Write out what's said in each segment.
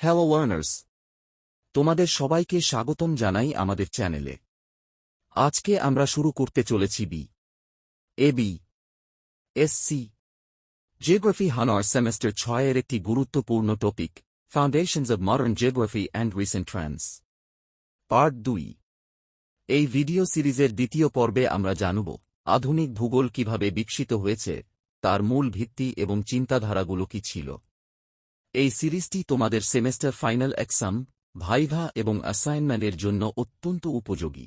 Hello learners তোমাদের সবাইকে স্বাগতম জানাই আমাদের চ্যানেলে আজকে আমরা শুরু করতে চলেছি B A B Sc geography honours semester ছয়ের একটি গুরুত্বপূর্ণ topic foundations of modern geography and recent trends part দুই। এই ভিডিও সিরিজের দ্বিতীয় পর্বে আমরা জানব, আধুনিক ভূগোল কীভাবে বিকশিত হয়েছে, তার মূল ভিত্তি এবং চিন্তাধারাগুলো কি ছিল। এই সিরিজটি তোমাদের সেমেস্টার ফাইনাল এক্সাম, ভাইভা এবং অ্যাসাইনমেন্টের জন্য অত্যন্ত উপযোগী।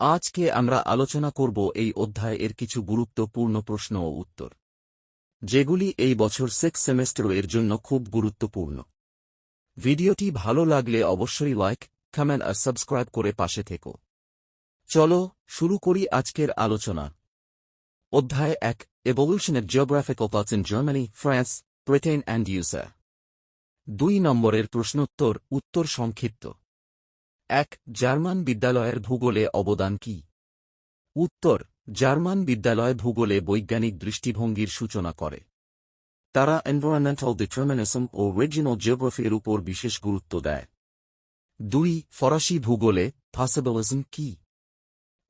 আজকে আমরা আলোচনা করব এই অধ্যায়ের কিছু গুরুত্বপূর্ণ প্রশ্ন ও উত্তর, যেগুলি এই বছর সেক্স সেমেস্টার এর জন্য খুব গুরুত্বপূর্ণ। ভিডিওটি ভালো লাগলে অবশ্যই লাইক, কমেন্ট আর সাবস্ক্রাইব করে পাশে থেকো। চলো শুরু করি আজকের আলোচনা। অধ্যায় এক evolution of geographical thoughts in Germany France Britain and USA দুই নম্বরের প্রশ্নোত্তর উত্তর সংক্ষিপ্ত। এক, জার্মান বিদ্যালয়ের ভূগোলে অবদান কি? উত্তর, জার্মান বিদ্যালয় ভূগোলে বৈজ্ঞানিক দৃষ্টিভঙ্গির সূচনা করে। তারা এনভায়রনমেন্টাল ডিটারমিনিজম ও রিজিনাল জিওগ্রাফির উপর বিশেষ গুরুত্ব দেয়। দুই, ফরাসি ভূগোলে পসিবলিজম কি?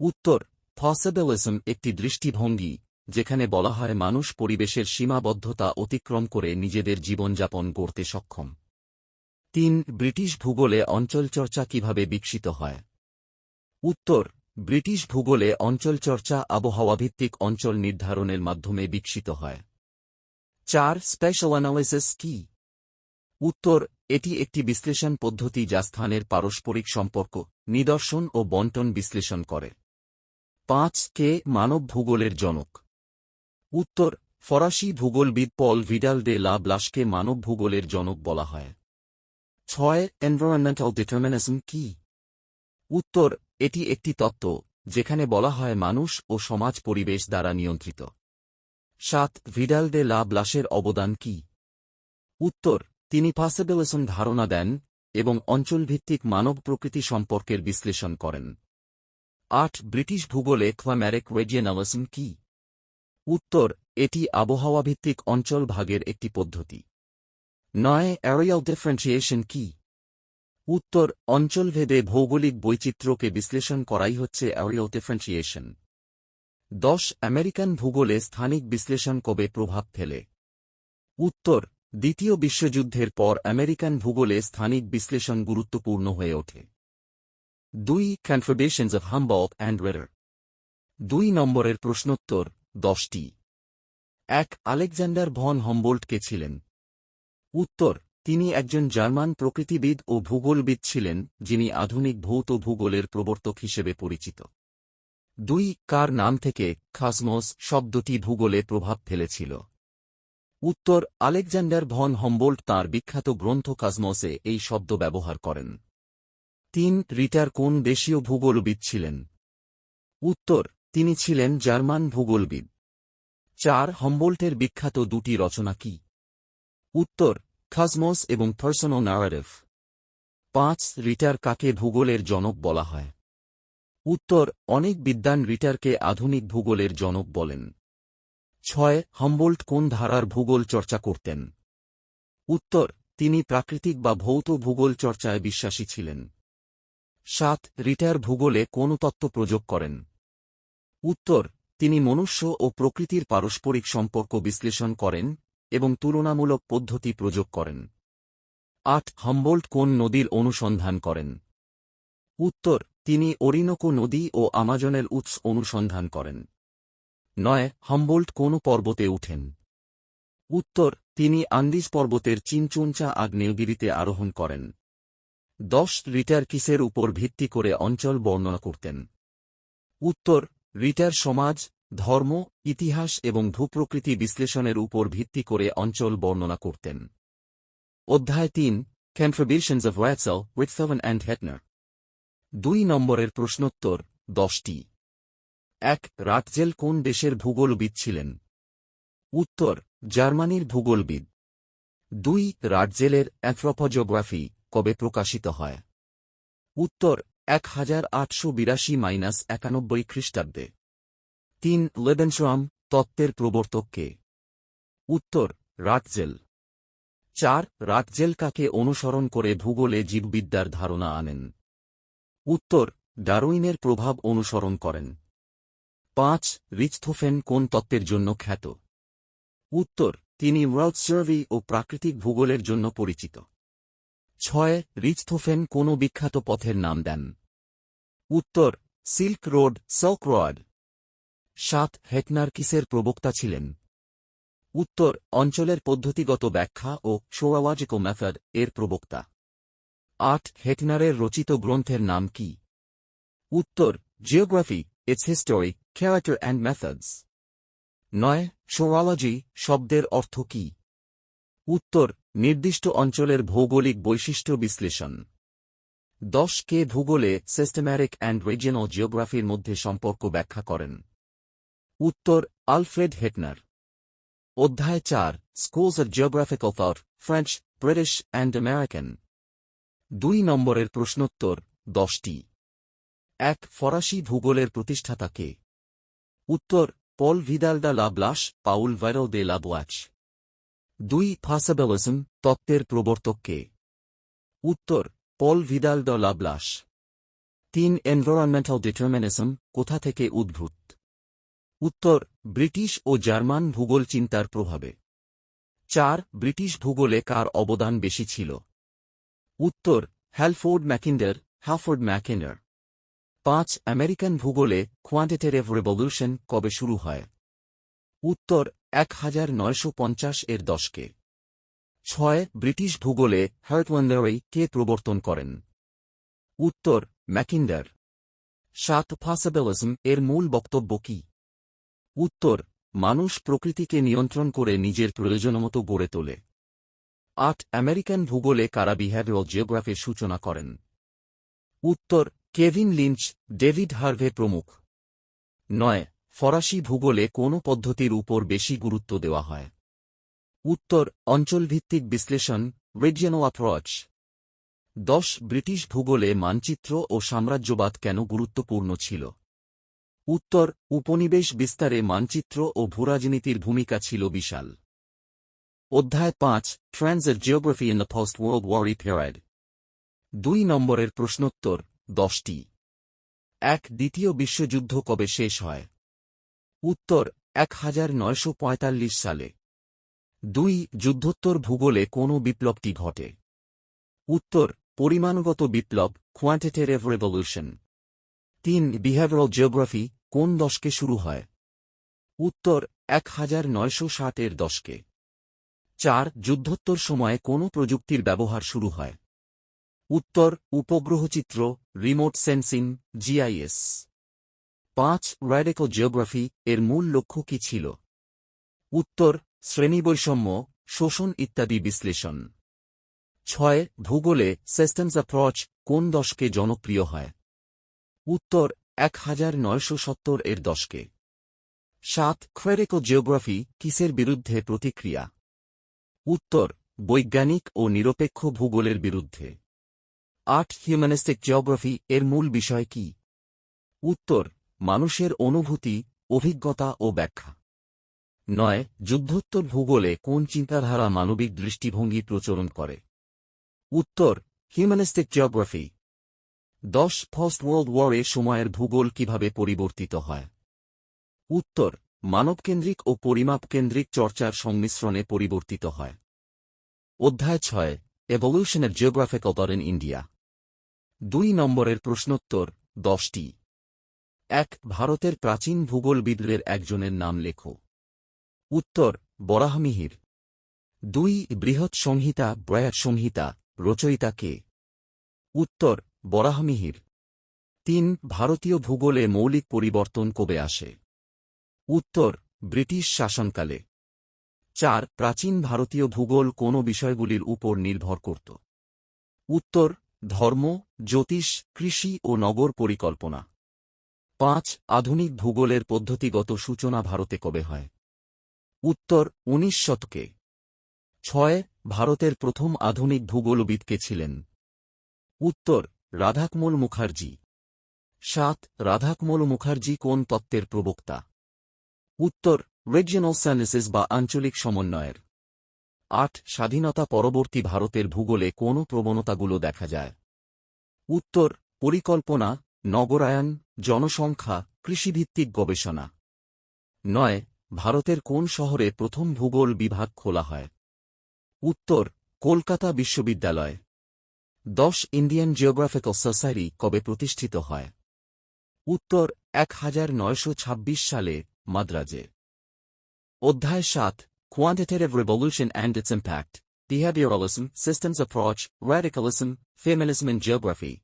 উত্তর পসিবলিজম একটি দৃষ্টিভঙ্গি যেখানে বলা হয় মানুষ পরিবেশের সীমাবদ্ধতা অতিক্রম করে নিজেদের জীবনযাপন করতে সক্ষম। তিন, ব্রিটিশ ভূগোলে অঞ্চলচর্চা কীভাবে বিকশিত হয়? উত্তর, ব্রিটিশ ভূগোলে অঞ্চলচর্চা আবহাওয়াভিত্তিক অঞ্চল নির্ধারণের মাধ্যমে বিকশিত হয়। চার স্পেশাল অ্যানালিসিস কি? উত্তর, এটি একটি বিশ্লেষণ পদ্ধতি যা স্থানের পারস্পরিক সম্পর্ক, নিদর্শন ও বন্টন বিশ্লেষণ করে। পাঁচ, কে মানব ভূগোলের জনক? উত্তর, ফরাসি ভূগোলবিদ পল ভিডাল ডে লা ব্লাসকে মানব ভূগোলের জনক বলা হয়। ছয় এনভায়রনমেন্টাল ডিটারমিনিজম কি? উত্তর, এটি একটি তত্ত্ব, যেখানে বলা হয় মানুষ ও সমাজ পরিবেশ দ্বারা নিয়ন্ত্রিত। সাত, ভিডাল ডে লা ব্লাসের অবদান কি? উত্তর, তিনি পাসেবেলসন ধারণা দেন এবং অঞ্চলভিত্তিক মানব প্রকৃতি সম্পর্কের বিশ্লেষণ করেন। আট, ব্রিটিশ ভূগোলে ক্লাম্যারিক রেজিয়নালিজম কি? উত্তর, এটি আবহাওয়াভিত্তিক অঞ্চল ভাগের একটি পদ্ধতি। নয় অ্যারিয়াল ডিফারেন্সিয়েশন কি? উত্তর, অঞ্চলভেদে ভৌগোলিক বৈচিত্র্যকে বিশ্লেষণ করাই হচ্ছে অ্যারিয়াল ডিফারেন্সিয়েশন দশ, আমেরিকান ভূগোলে স্থানিক বিশ্লেষণ কবে প্রভাব ফেলে? উত্তর, দ্বিতীয় বিশ্বযুদ্ধের পর আমেরিকান ভূগোলে স্থানিক বিশ্লেষণ গুরুত্বপূর্ণ হয়ে ওঠে। দুই contributions of Humboldt and Ritter দুই নম্বরের প্রশ্নোত্তর দশটি। এক, আলেকজান্ডার ভন হম্বোল্ট কে ছিলেন? উত্তর, তিনি একজন জার্মান প্রকৃতিবিদ ও ভূগোলবিদ ছিলেন, যিনি আধুনিক ভৌত ভূগোলের প্রবর্তক হিসেবে পরিচিত। দুই, কার নাম থেকে খাসমোস শব্দটি ভূগোলে প্রভাব ফেলেছিল? উত্তর, আলেকজান্ডার ভন হম্বোল্ট তাঁর বিখ্যাত গ্রন্থ কাজমসে এই শব্দ ব্যবহার করেন। তিন, রিটার কোন দেশীয় ভূগোলবিদ ছিলেন? উত্তর তিনি ছিলেন জার্মান ভূগোলবিদ। চার হম্বোল্টের বিখ্যাত দুটি রচনা কি? উত্তর খাজমস এবং পার্সোনাল নারারেভ পাঁচ, রিটার কাকে ভূগোলের জনক বলা হয়? উত্তর, অনেক বিদ্বান রিটারকে আধুনিক ভূগোলের জনক বলেন। ছয়, হম্বোল্ট কোন ধারার ভূগোল চর্চা করতেন? উত্তর, তিনি প্রাকৃতিক বা ভৌত ভূগোল চর্চায় বিশ্বাসী ছিলেন। সাত, রিটার ভূগোলে কোন তত্ত্ব প্রযোগ করেন? উত্তর, তিনি মনুষ্য ও প্রকৃতির পারস্পরিক সম্পর্ক বিশ্লেষণ করেন এবং তুলনামূলক পদ্ধতি প্রযোগ করেন। আট, হম্বোল্ট কোন নদীর অনুসন্ধান করেন? উত্তর, তিনি অরিনোকো নদী ও আমাজনের উৎস অনুসন্ধান করেন। নয়, হম্বোল্ট কোন পর্বতে উঠেন? উত্তর, তিনি আন্দিজ পর্বতের চিনচুঞ্চা আগ্নেয়গিরিতে আরোহণ করেন। দশ, রিটার কিসের উপর ভিত্তি করে অঞ্চল বর্ণনা করতেন। উত্তর রিটার সমাজ, ধর্ম, ইতিহাস এবং ভূপ্রকৃতি বিশ্লেষণের উপর ভিত্তি করে অঞ্চল বর্ণনা করতেন। অধ্যায় তিন কন্ট্রিবিউশনস অফ ওয়াটসেল উইথসেভেন অ্যান্ড হেটনার দুই নম্বরের প্রশ্নোত্তর, দশটি। এক রাটজেল কোন দেশের ভূগোলবিদ ছিলেন? উত্তর, জার্মানির ভূগোলবিদ। দুই রাটজেলের অ্যাথ্রোপোজিওগ্রাফি কবে প্রকাশিত হয়? উত্তর এক হাজার আটশো বিরাশি মাইনাস একানব্বই খ্রিস্টাব্দে। তিন লেবেনশ্রাম তত্ত্বের প্রবর্তককে। উত্তর রাটজেল চার রাটজেলকাকে অনুসরণ করে ভূগোলে জীববিদ্যার ধারণা আনেন। উত্তর, ডারউইনের প্রভাব অনুসরণ করেন। পাঁচ, রিচথোফেন কোন তত্ত্বের জন্য খ্যাত। উত্তর, তিনি ওয়ার্ল্ড সার্ভে ও প্রাকৃতিক ভূগোলের জন্য পরিচিত। ছয়, রিচথোফেন কোন বিখ্যাত পথের নাম দেন। উত্তর, সিল্ক রোড, সল্ক রড। সাত হেকনার কিসের প্রবক্তা ছিলেন। উত্তর, অঞ্চলের পদ্ধতিগত ব্যাখ্যা ও সোয়াওয়াজিকো মেথড এর প্রবক্তা। আট, হেকনারের রচিত গ্রন্থের নাম কি? উত্তর, geography, its history, character and methods. নয় সোয়ালজি শব্দের অর্থ কি? উত্তর নির্দিষ্ট অঞ্চলের ভৌগোলিক বৈশিষ্ট্য বিশ্লেষণ। দশ কে ভূগোলে সিস্টেম্যাটিক অ্যান্ড রিজিয়নাল জিওগ্রাফির মধ্যে সম্পর্ক ব্যাখ্যা করেন। উত্তর, আলফ্রেড হেটনার। অধ্যায় চার schools geographical thought French British and American দুই নম্বরের প্রশ্নোত্তর, দশটি। এক, ফরাসি ভূগোলের প্রতিষ্ঠাতা কে? উত্তর, পল ভিদালডা লাবলাস পাউল ভাইরল দে লাবোয়াচ দুই ফাসাবেলিজম তত্ত্বের প্রবর্তক কে উত্তর, পল ভিদাল ড লাবলাস। তিন এনভারনমেন্টাল ডিটারমিনিজম কোথা থেকে উদ্ভূত? উত্তর, ব্রিটিশ ও জার্মান ভূগোল চিন্তার প্রভাবে। চার, ব্রিটিশ ভূগোলে কার অবদান বেশি ছিল? উত্তর, হ্যালফোর্ড ম্যাকিন্ডার হ্যাফোর্ড ম্যাকিন্ডার। পাঁচ, আমেরিকান ভূগোলে কোয়ান্টিটেটিভ রেভলিউশন কবে শুরু হয়? উত্তর এক হাজার নয়শো পঞ্চাশ এর দশকে। ছয় ব্রিটিশ ভূগোলে হার্টওয়ান্ডারই কে প্রবর্তন করেন? উত্তর, ম্যাকিন্ডার। সাত ফাসাবেলিজম এর মূল বক্তব্য কি? উত্তর, মানুষ প্রকৃতিকে নিয়ন্ত্রণ করে নিজের প্রয়োজনমতো গড়ে তোলে। আট, আমেরিকান ভূগোলে কারা বিহেভিয়ার জিওগ্রাফির সূচনা করেন? উত্তর, কেভিন লিঞ্চ, ডেভিড হার্ভে প্রমুখ। নয় ফরাসি ভূগোলে কোন পদ্ধতির উপর বেশি গুরুত্ব দেওয়া হয়। উত্তর, অঞ্চলভিত্তিক বিশ্লেষণ রিজিয়নাল অ্যাপ্রোচ দশ, ব্রিটিশ ভূগোলে মানচিত্র ও সাম্রাজ্যবাদ কেন গুরুত্বপূর্ণ ছিল? উত্তর, উপনিবেশ বিস্তারে মানচিত্র ও ভূরাজনীতির ভূমিকা ছিল বিশাল। অধ্যায় পাঁচ ট্রান্সের geography in the first world war period দুই নম্বরের প্রশ্নোত্তর, দশটি। এক, দ্বিতীয় বিশ্বযুদ্ধ কবে শেষ হয়? উত্তর এক হাজার নয়শো পঁয়তাল্লিশ সালে। দুই, যুদ্ধোত্তর ভূগোলে কোন বিপ্লবটি ঘটে। উত্তর, পরিমাণগত বিপ্লব কোয়ান্টিটেটিভ রেভলিউশন তিন বিহেভিয়ারাল জিওগ্রাফি কোন দশকে শুরু হয়? উত্তর এক হাজার নয়শো ষাটের দশকে। চার, যুদ্ধোত্তর সময়ে কোন প্রযুক্তির ব্যবহার শুরু হয়? উত্তর, উপগ্রহচিত্র রিমোট সেন্সিং জিআইএস পাঁচ র্যাডিক্যাল জিওগ্রাফি এর মূল লক্ষ্য কী ছিল? উত্তর, শ্রেণীবৈষম্য, শোষণ ইত্যাদি বিশ্লেষণ। ছয়, ভূগোলে সিস্টেমস অ্যাপ্রোচ কোন দশকে জনপ্রিয় হয়? উত্তর এক হাজার নয়শো সত্তর এর দশকে। সাত ক্রেরিকো জিওগ্রাফি কিসের বিরুদ্ধে প্রতিক্রিয়া? উত্তর, বৈজ্ঞানিক ও নিরপেক্ষ ভূগোলের বিরুদ্ধে। আট হিউম্যানিস্টিক জিওগ্রাফি এর মূল বিষয় কি? উত্তর মানুষের অনুভূতি, অভিজ্ঞতা ও ব্যাখ্যা। নয়, যুদ্ধোত্তর ভূগোলে কোন চিন্তাধারা মানবিক দৃষ্টিভঙ্গি প্রচলন করে? উত্তর, হিউম্যানিস্টিক জিওগ্রাফি। দশ ফার্স্ট ওয়ার্ল্ড ওয়ারে সময়ের ভূগোল কীভাবে পরিবর্তিত হয়? উত্তর, মানবকেন্দ্রিক ও পরিমাপকেন্দ্রিক চর্চার সংমিশ্রণে পরিবর্তিত হয়। অধ্যায় ছয় এভলিউশনের জিওগ্রাফিক ইন ইন্ডিয়া দুই নম্বরের প্রশ্নোত্তর, দশটি। এক, ভারতের প্রাচীন ভূগোলবিদদের একজনের নাম লেখো। উত্তর, বরাহমিহির। দুই, বৃহৎ সংহিতা ব্রয়াত সংহিতা, রচয়িতা কে? উত্তর, বরাহমিহির। তিন, ভারতীয় ভূগোলে মৌলিক পরিবর্তন কবে আসে? উত্তর, ব্রিটিশ শাসনকালে। চার, প্রাচীন ভারতীয় ভূগোল কোন বিষয়গুলির উপর নির্ভর করত? উত্তর, ধর্ম, জ্যোতিষ, কৃষি ও নগর পরিকল্পনা। পাঁচ, আধুনিক ভূগোলের পদ্ধতিগত সূচনা ভারতে কবে হয়? উত্তর, উনিশ শতকে। ছয়, ভারতের প্রথম আধুনিক ভূগোলবিদকে ছিলেন? উত্তর, রাধাকমল মুখার্জি। সাত, রাধাকমল মুখার্জি কোন তত্ত্বের প্রবক্তা? উত্তর সার্ভিসেস বা আঞ্চলিক সমন্বয়ের। আট, স্বাধীনতা পরবর্তী ভারতের ভূগোলে কোন প্রবণতাগুলো দেখা যায়? উত্তর, পরিকল্পনা নগরায়ন জনসংখ্যা, কৃষিভিত্তিক গবেষণা। নয়, ভারতের কোন শহরে প্রথম ভূগোল বিভাগ খোলা হয়? উত্তর, কলকাতা বিশ্ববিদ্যালয়। দশ, ইন্ডিয়ান জিওগ্রাফিক্যাল সোসাইটি কবে প্রতিষ্ঠিত হয়? উত্তর এক হাজার নয়শো ছাব্বিশ সালে, মাদ্রাজে। অধ্যায় সাত quantitative revolution and its impact behaviouralism systems approach radicalism feminism in geography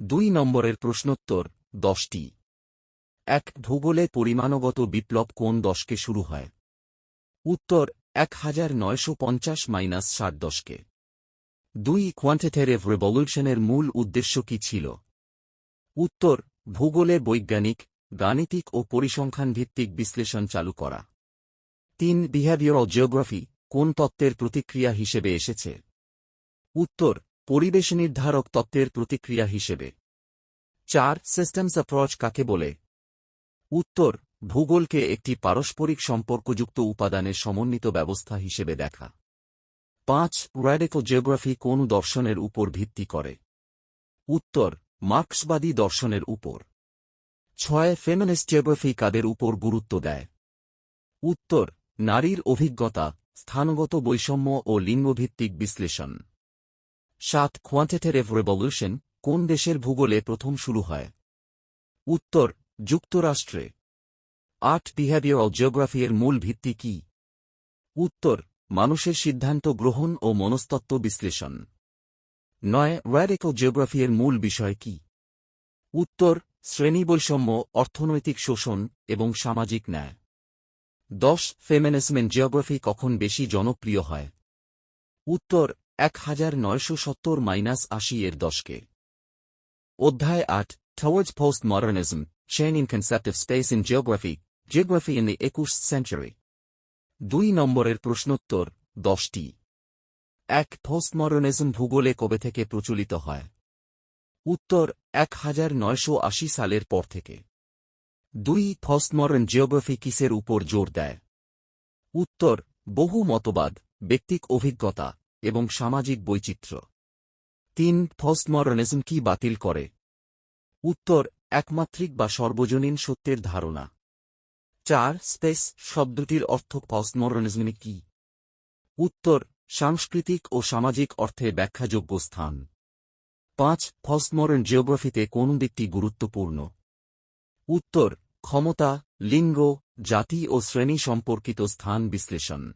দুই নম্বরের প্রশ্নোত্তর দশটি। এক, ভূগোলে পরিমাণগত বিপ্লব কোন দশকে শুরু হয়? উত্তর এক হাজার নয়শো পঞ্চাশ মাইনাস ষাট দশকে। দুই কোয়ান্টিটেটিভ রেভলিউশনের মূল উদ্দেশ্য কি ছিল? উত্তর, ভূগোলে বৈজ্ঞানিক, গাণিতিক ও পরিসংখ্যান ভিত্তিক বিশ্লেষণ চালু করা। তিন বিহেভিয়ারাল জিওগ্রাফি কোন তত্ত্বের প্রতিক্রিয়া হিসেবে এসেছে? উত্তর, পরিবেশ নির্ধারক তত্ত্বের প্রতিক্রিয়া হিসেবে। চার সিস্টেমস অ্যাপ্রোচ কাকে বলে? উত্তর, ভূগোলকে একটি পারস্পরিক সম্পর্কযুক্ত উপাদানের সমন্বিত ব্যবস্থা হিসেবে দেখা। পাঁচ র্যাডিক্যাল জিওগ্রাফি কোন দর্শনের উপর ভিত্তি করে? উত্তর, মার্ক্সবাদী দর্শনের উপর। ছয় ফেমিনিস্ট জিওগ্রাফি কাদের উপর গুরুত্ব দেয়? উত্তর, নারীর অভিজ্ঞতা, স্থানগত বৈষম্য ও লিঙ্গভিত্তিক বিশ্লেষণ। সাত কোয়ান্টিটেটিভ রেভলিউশন কোন দেশের ভূগোলে প্রথম শুরু হয়? উত্তর, যুক্তরাষ্ট্রে। আট বিহেভিয়ারাল জিওগ্রাফি এর মূল ভিত্তি কি? উত্তর, মানুষের সিদ্ধান্ত গ্রহণ ও মনস্তত্ত্ব বিশ্লেষণ। নয় র্যাডিক্যাল জিওগ্রাফি এর মূল বিষয় কি? উত্তর শ্রেণি বৈষম্য অর্থনৈতিক শোষণ এবং সামাজিক ন্যায়। দশ ফেমেনেসমেন্ট জিওগ্রাফি কখন বেশি জনপ্রিয় হয়? উত্তর, এক হাজার নয়শো সত্তর মাইনাস আশি এর দশকে। অধ্যায় আট Towards postmodernism, chain in concept of space in geography, geography in the 21st century. দুই নম্বরের প্রশ্নোত্তর দশটি। এক পোস্টমডার্নিজম ভূগোলে কবে থেকে প্রচলিত হয়? উত্তর এক হাজার নয়শো আশি সালের পর থেকে। দুই পোস্টমডার্ন জিওগ্রাফি কিসের উপর জোর দেয়? উত্তর বহু মতবাদ ব্যক্তিক অভিজ্ঞতা এবং সামাজিক বৈচিত্র্য। তিন পোস্টমডার্নিজম কি বাতিল করে? উত্তর, একমাত্রিক বা সর্বজনীন সত্যের ধারণা। চার, স্পেস শব্দটির অর্থ পোস্টমডার্নিজমে কি? উত্তর, সাংস্কৃতিক ও সামাজিক অর্থে ব্যাখ্যাযোগ্য স্থান। পাঁচ পোস্টমডার্ন জিওগ্রাফিতে কোন দিকটি গুরুত্বপূর্ণ? উত্তর, ক্ষমতা, লিঙ্গ, জাতি ও শ্রেণি সম্পর্কিত স্থান বিশ্লেষণ।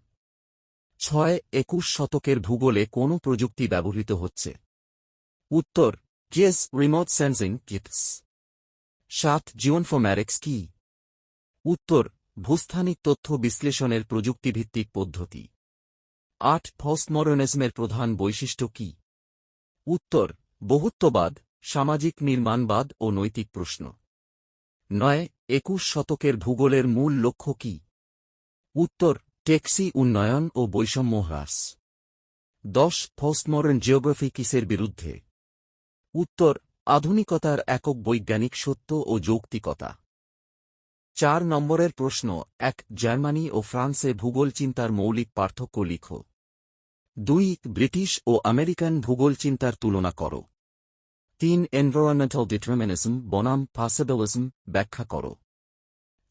ছয়, একুশ শতকের ভূগোলে কোন প্রযুক্তি ব্যবহৃত হচ্ছে? উত্তর কেস রিমোট সেন্সিং কিটস সাত জিওনফোম্যারিক্স কি? উত্তর, ভূস্থানিক তথ্য বিশ্লেষণের প্রযুক্তিভিত্তিক পদ্ধতি. আট পোস্টমডার্নিজমের প্রধান বৈশিষ্ট্য কি? উত্তর, বহুত্ববাদ, সামাজিক নির্মাণবাদ ও নৈতিক প্রশ্ন. নয়, একুশ শতকের ভূগোলের মূল লক্ষ্য কি? উত্তর টেক্সি উন্নয়ন ও বৈষম্য হ্রাস. দশ পোস্টমডার্ন জিওগ্রাফি কিসের বিরুদ্ধে? উত্তর, আধুনিকতার একক বৈজ্ঞানিক সত্য ও যৌক্তিকতা। চার নম্বরের প্রশ্ন, এক, জার্মানি ও ফ্রান্সে ভূগোল চিন্তার মৌলিক পার্থক্য লিখো। দুই, ব্রিটিশ ও আমেরিকান ভূগোল চিন্তার তুলনা কর। তিন এনভারনমেন্টাল ডিটারমিনিজম বনাম পাসিবলিজম ব্যাখ্যা কর।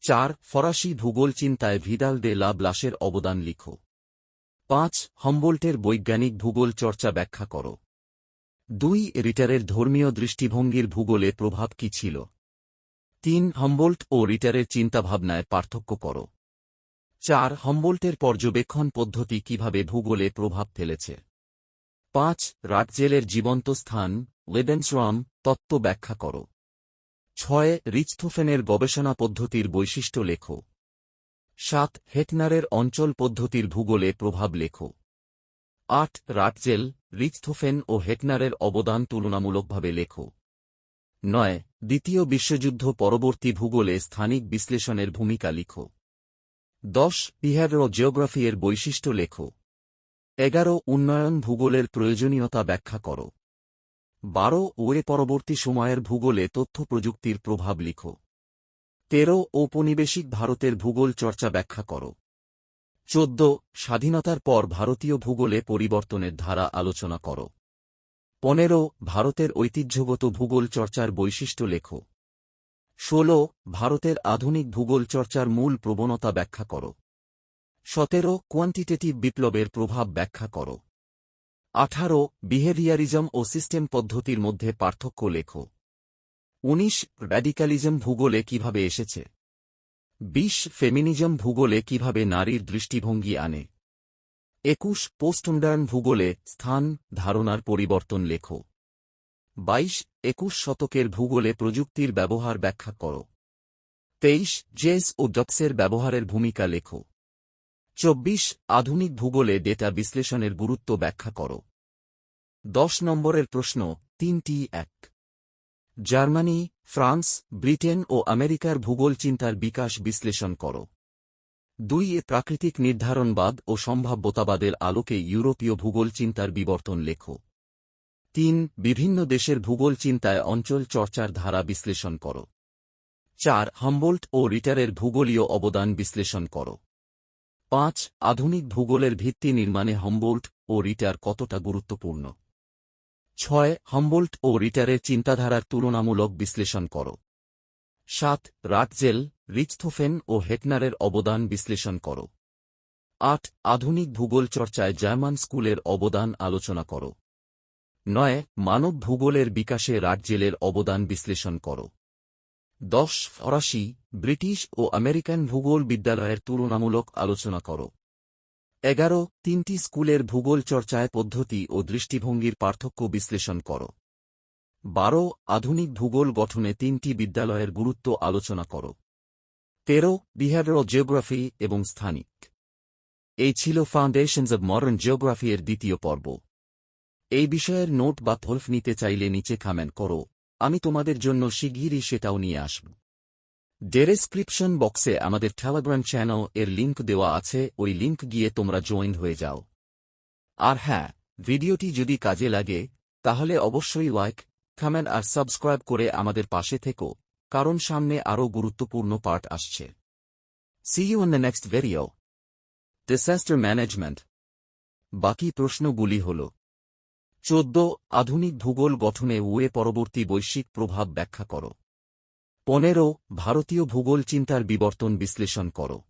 চার, ফরাসি ভূগোল চিন্তায় ভিদাল দে লা ব্লাসের অবদান লিখো। পাঁচ, হম্বোল্টের বৈজ্ঞানিক ভূগোল চর্চা ব্যাখ্যা কর। দুই রিটারের ধর্মীয় দৃষ্টিভঙ্গির ভূগোলে প্রভাব কি ছিল? তিন, হম্বোল্ট ও রিটারের চিন্তাভাবনায় পার্থক্য কর। চার, হম্বোল্টের পর্যবেক্ষণ পদ্ধতি কীভাবে ভূগোলে প্রভাব ফেলেছে? পাঁচ রাটজেলের জীবন্ত স্থান লেবেন্সরাম তত্ত্ব ব্যাখ্যা কর। ছয়, রিচথোফেনের গবেষণা পদ্ধতির বৈশিষ্ট্য লেখ। সাত, হেটনারের অঞ্চল পদ্ধতির ভূগোলে প্রভাব লেখ। আট রাটজেল, রিচথোফেন ও হেটনারের অবদান তুলনামূলকভাবে লেখ। নয়, দ্বিতীয় বিশ্বযুদ্ধ পরবর্তী ভূগোলে স্থানিক বিশ্লেষণের ভূমিকা লিখ। দশ বিহেভিয়ার জিওগ্রাফি এর বৈশিষ্ট্য লেখ। এগারো, উন্নয়ন ভূগোলের প্রয়োজনীয়তা ব্যাখ্যা কর। বারো, ওয়ে পরবর্তী সময়ের ভূগোলে তথ্য প্রযুক্তির প্রভাব লিখ। তেরো, ঔপনিবেশিক ভারতের ভূগোল চর্চা ব্যাখ্যা কর। চোদ্দ, স্বাধীনতার পর ভারতীয় ভূগোলে পরিবর্তনের ধারা আলোচনা কর। পনেরো, ভারতের ঐতিহ্যগত ভূগোল চর্চার বৈশিষ্ট্য লেখ। ষোলো, ভারতের আধুনিক ভূগোল চর্চার মূল প্রবণতা ব্যাখ্যা কর। সতেরো কোয়ান্টিটেটিভ বিপ্লবের প্রভাব ব্যাখ্যা করো। আঠারো বিহেভিয়ারিজম ও সিস্টেম পদ্ধতির মধ্যে পার্থক্য লেখ। উনিশ র্যাডিক্যালিজম ভূগোলে কীভাবে এসেছে? বিশ ফেমিনিজম ভূগোলে কীভাবে নারীর দৃষ্টিভঙ্গি আনে? একুশ পোস্ট পোস্টমডার্ন ভূগোলে স্থান, ধারণার পরিবর্তন লেখো। বাইশ একুশ শতকের ভূগোলে প্রযুক্তির ব্যবহার ব্যাখ্যা করো। তেইশ জেস ও ডক্সের ব্যবহারের ভূমিকা লেখো। চব্বিশ আধুনিক ভূগোলে ডেটা বিশ্লেষণের গুরুত্ব ব্যাখ্যা করো। দশ নম্বরের প্রশ্ন, তিনটি এক। জার্মানি, ফ্রান্স, ব্রিটেন ও আমেরিকার ভূগোল চিন্তার বিকাশ বিশ্লেষণ কর। দুই এ প্রাকৃতিক নির্ধারণবাদ ও সম্ভাব্যতাবাদের আলোকে ইউরোপীয় ভূগোল চিন্তার বিবর্তন লেখ। তিন, বিভিন্ন দেশের ভূগোল চিন্তায় অঞ্চল চর্চার ধারা বিশ্লেষণ কর। চার, হাম্বোল্ট ও রিটারের ভূগোলীয় অবদান বিশ্লেষণ কর। পাঁচ, আধুনিক ভূগোলের ভিত্তি নির্মাণে হম্বোল্ট ও রিটার কতটা গুরুত্বপূর্ণ? ছয়, হম্বোল্ট ও রিটারের চিন্তাধারার তুলনামূলক বিশ্লেষণ কর। সাত, রাটজেল, রিচথোফেন ও হেটনারের অবদান বিশ্লেষণ কর। আট, আধুনিক ভূগোল চর্চায় জার্মান স্কুলের অবদান আলোচনা করো। নয়, মানব ভূগোলের বিকাশে রাটজেলের অবদান বিশ্লেষণ কর। দশ, ফরাসি, ব্রিটিশ ও আমেরিকান ভূগোল বিদ্যালয়ের তুলনামূলক আলোচনা করো। এগারো, তিনটি স্কুলের ভূগোল চর্চায় পদ্ধতি ও দৃষ্টিভঙ্গির পার্থক্য বিশ্লেষণ কর। বারো, আধুনিক ভূগোল গঠনে তিনটি বিদ্যালয়ের গুরুত্ব আলোচনা কর। তেরো বিহেভিয়ারাল জিওগ্রাফি এবং স্থানিক। এই ছিল ফাউন্ডেশনস অব মডার্ন জিওগ্রাফি এর দ্বিতীয় পর্ব। এই বিষয়ের নোট বা থলফ নিতে চাইলে নিচে খামেন করো। আমি তোমাদের জন্য শিগগিরই সেটাও নিয়ে আসব। ডেসক্রিপশন বক্সে আমাদের টেলিগ্রাম চ্যানেল এর লিংক দেওয়া আছে, ওই লিংক গিয়ে তোমরা জয়েন হয়ে যাও। আর হ্যাঁ ভিডিওটি যদি কাজে লাগে, তাহলে অবশ্যই লাইক কমেন্ট আর সাবস্ক্রাইব করে আমাদের পাশে থেকো, কারণ সামনে আরও গুরুত্বপূর্ণ পার্ট আসছে। See you in the next video disaster management বাকি প্রশ্নগুলি হল, চোদ্দ আধুনিক ভূগোল গঠনে ওয়ে পরবর্তী বৈশ্বিক প্রভাব ব্যাখ্যা করো। পনেরো, ভারতীয় ভূগোল চিন্তার বিবর্তন বিশ্লেষণ করো।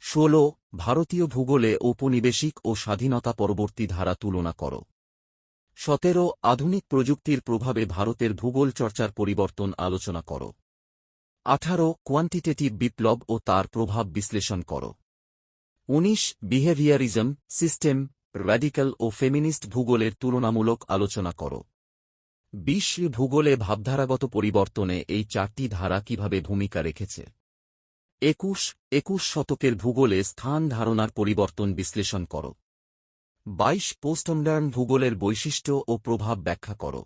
ষোল, ভারতীয় ভূগোলে ঔপনিবেশিক ও স্বাধীনতা পরবর্তী ধারা তুলনা করো। সতেরো, আধুনিক প্রযুক্তির প্রভাবে ভারতের ভূগোল চর্চার পরিবর্তন আলোচনা করো। আঠারো কোয়ান্টিটেটিভ বিপ্লব ও তার প্রভাব বিশ্লেষণ করো। উনিশ বিহেভিয়ারিজম সিস্টেম র্যাডিক্যাল ও ফেমিনিস্ট ভূগোলের তুলনামূলক আলোচনা করো। বিশ ভূগোলে ভাবধারাগত পরিবর্তনে এই চারটি ধারা কীভাবে ভূমিকা রেখেছে? একুশ একুশ শতকের ভূগোলে স্থান ধারণার পরিবর্তন বিশ্লেষণ কর। বাইশ, পোস্টমডার্ন ভূগোলের বৈশিষ্ট্য ও প্রভাব ব্যাখ্যা করো।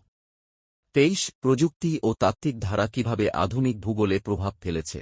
তেইশ, প্রযুক্তি ও তাত্ত্বিক ধারা কীভাবে আধুনিক ভূগোলে প্রভাব ফেলেছে?